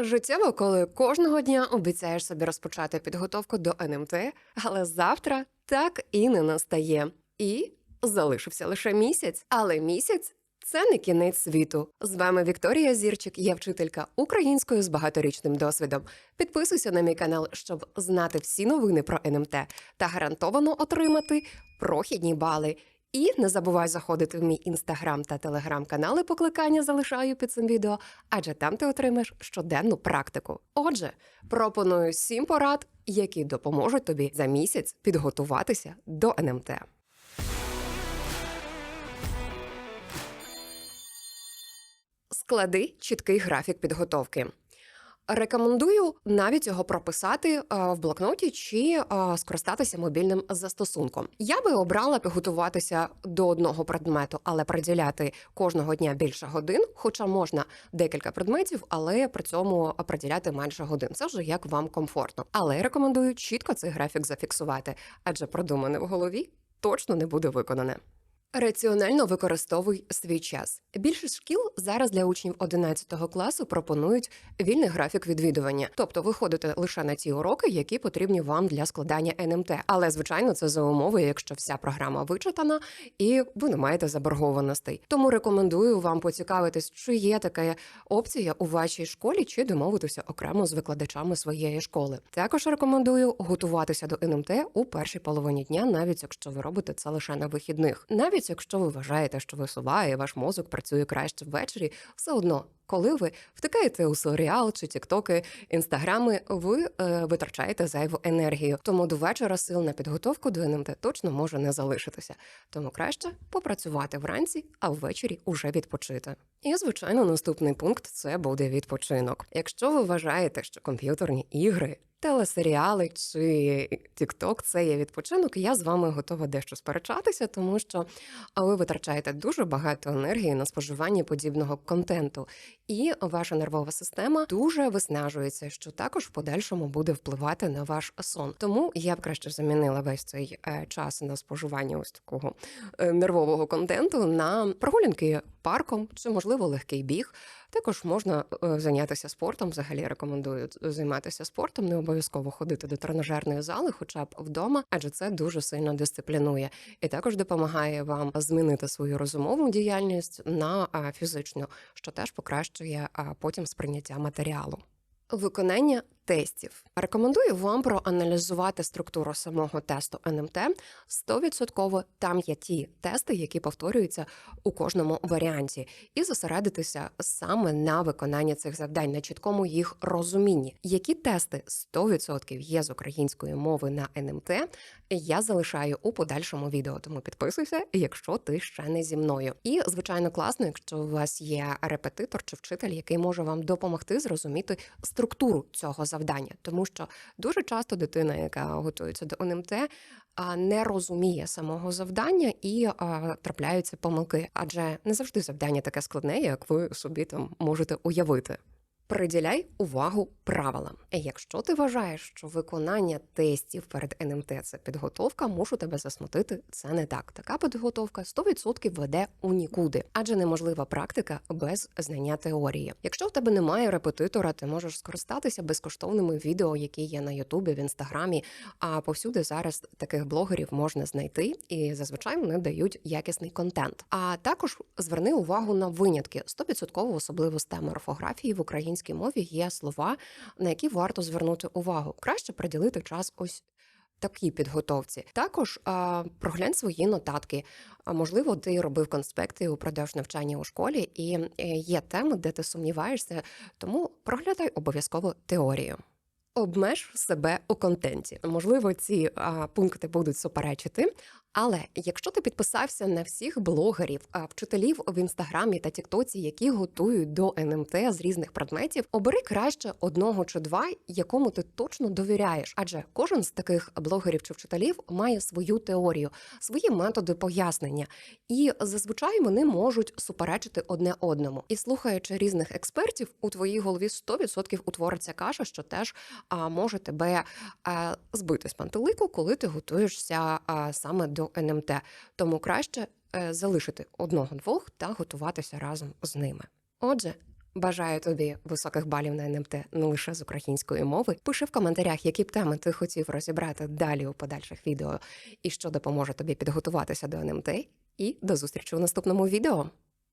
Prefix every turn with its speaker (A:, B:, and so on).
A: Життєво, коли кожного дня обіцяєш собі розпочати підготовку до НМТ, але завтра так і не настає. І залишився лише місяць. Але місяць це не кінець світу. З вами Вікторія Зірчик, я вчителька української з багаторічним досвідом. Підписуйся на мій канал, щоб знати всі новини про НМТ та гарантовано отримати прохідні бали. І не забувай заходити в мій інстаграм та телеграм-канали покликання залишаю під цим відео, адже там ти отримаєш щоденну практику. Отже, пропоную сім порад, які допоможуть тобі за місяць підготуватися до НМТ. Склади чіткий графік підготовки. Рекомендую навіть його прописати е, в блокноті чи е, скористатися мобільним застосунком. Я би обрала підготуватися до одного предмету, але приділяти кожного дня більше годин, хоча можна декілька предметів, але при цьому приділяти менше годин. Це вже як вам комфортно. Але рекомендую чітко цей графік зафіксувати, адже продумане в голові точно не буде виконане. Раціонально використовуй свій час. Більшість шкіл зараз для учнів 11 класу пропонують вільний графік відвідування, тобто ви ходите лише на ті уроки, які потрібні вам для складання НМТ. Але звичайно, це за умови, якщо вся програма вичитана і ви не маєте заборгованостей. Тому рекомендую вам поцікавитись, чи є така опція у вашій школі, чи домовитися окремо з викладачами своєї школи. Також рекомендую готуватися до НМТ у першій половині дня, навіть якщо ви робите це лише на вихідних. Навіть якщо ви вважаєте, що ви сова і ваш мозок працює краще ввечері, все одно. Коли ви втикаєте у серіал чи тіктоки, інстаграми, ви е, витрачаєте зайву енергію. Тому до вечора сил на підготовку до НМТ точно може не залишитися. Тому краще попрацювати вранці, а ввечері уже відпочити. І звичайно, наступний пункт це буде відпочинок. Якщо ви вважаєте, що комп'ютерні ігри. Телесеріали чи Тікток це є відпочинок. і Я з вами готова дещо сперечатися, тому що ви витрачаєте дуже багато енергії на споживання подібного контенту, і ваша нервова система дуже виснажується, що також в подальшому буде впливати на ваш сон. Тому я б краще замінила весь цей е, час на споживання ось такого е, нервового контенту на прогулянки парком чи, можливо, легкий біг. Також можна е, зайнятися спортом. Взагалі рекомендую займатися спортом, не обов'язково ходити до тренажерної зали, хоча б вдома, адже це дуже сильно дисциплінує і також допомагає вам змінити свою розумову діяльність на фізичну, що теж покращує потім сприйняття матеріалу. Виконання тестів рекомендую вам проаналізувати структуру самого тесту НМТ. 100% там є ті тести, які повторюються у кожному варіанті, і зосередитися саме на виконанні цих завдань, на чіткому їх розумінні. Які тести 100% є з української мови на НМТ, я залишаю у подальшому відео. Тому підписуйся, якщо ти ще не зі мною. І звичайно, класно, якщо у вас є репетитор чи вчитель, який може вам допомогти зрозуміти структуру цього завдання, тому що дуже часто дитина, яка готується до ОНМТ, не розуміє самого завдання і трапляються помилки, адже не завжди завдання таке складне, як ви собі там можете уявити. Приділяй увагу правилам. Якщо ти вважаєш, що виконання тестів перед НМТ це підготовка, мушу тебе засмутити. Це не так. Така підготовка 100% веде у нікуди, адже неможлива практика без знання теорії. Якщо в тебе немає репетитора, ти можеш скористатися безкоштовними відео, які є на Ютубі, в інстаграмі. А повсюди зараз таких блогерів можна знайти, і зазвичай вони дають якісний контент. А також зверни увагу на винятки 100% особливо з теми орфографії в Україні українській мові є слова, на які варто звернути увагу. Краще приділити час ось. Такій підготовці також а, проглянь свої нотатки. А, можливо, ти робив конспекти упродовж навчання у школі, і е, є теми, де ти сумніваєшся, тому проглядай обов'язково теорію. Обмеж себе у контенті. Можливо, ці а, пункти будуть суперечити, але якщо ти підписався на всіх блогерів, вчителів в інстаграмі та Тіктоці, які готують до НМТ з різних предметів, обери краще одного чи два, якому ти точно довіряєш. Адже кожен з таких блогерів чи вчителів має свою теорію, свої методи пояснення, і зазвичай вони можуть суперечити одне одному. І слухаючи різних експертів, у твоїй голові 100% утвориться каша, що теж може тебе а, збити з пантелику, коли ти готуєшся саме до НМТ, тому краще е, залишити одного-двох та готуватися разом з ними. Отже, Бажаю тобі високих балів на НМТ не лише з української мови. Пиши в коментарях, які б теми ти хотів розібрати далі у подальших відео, і що допоможе тобі підготуватися до НМТ. І до зустрічі у наступному відео.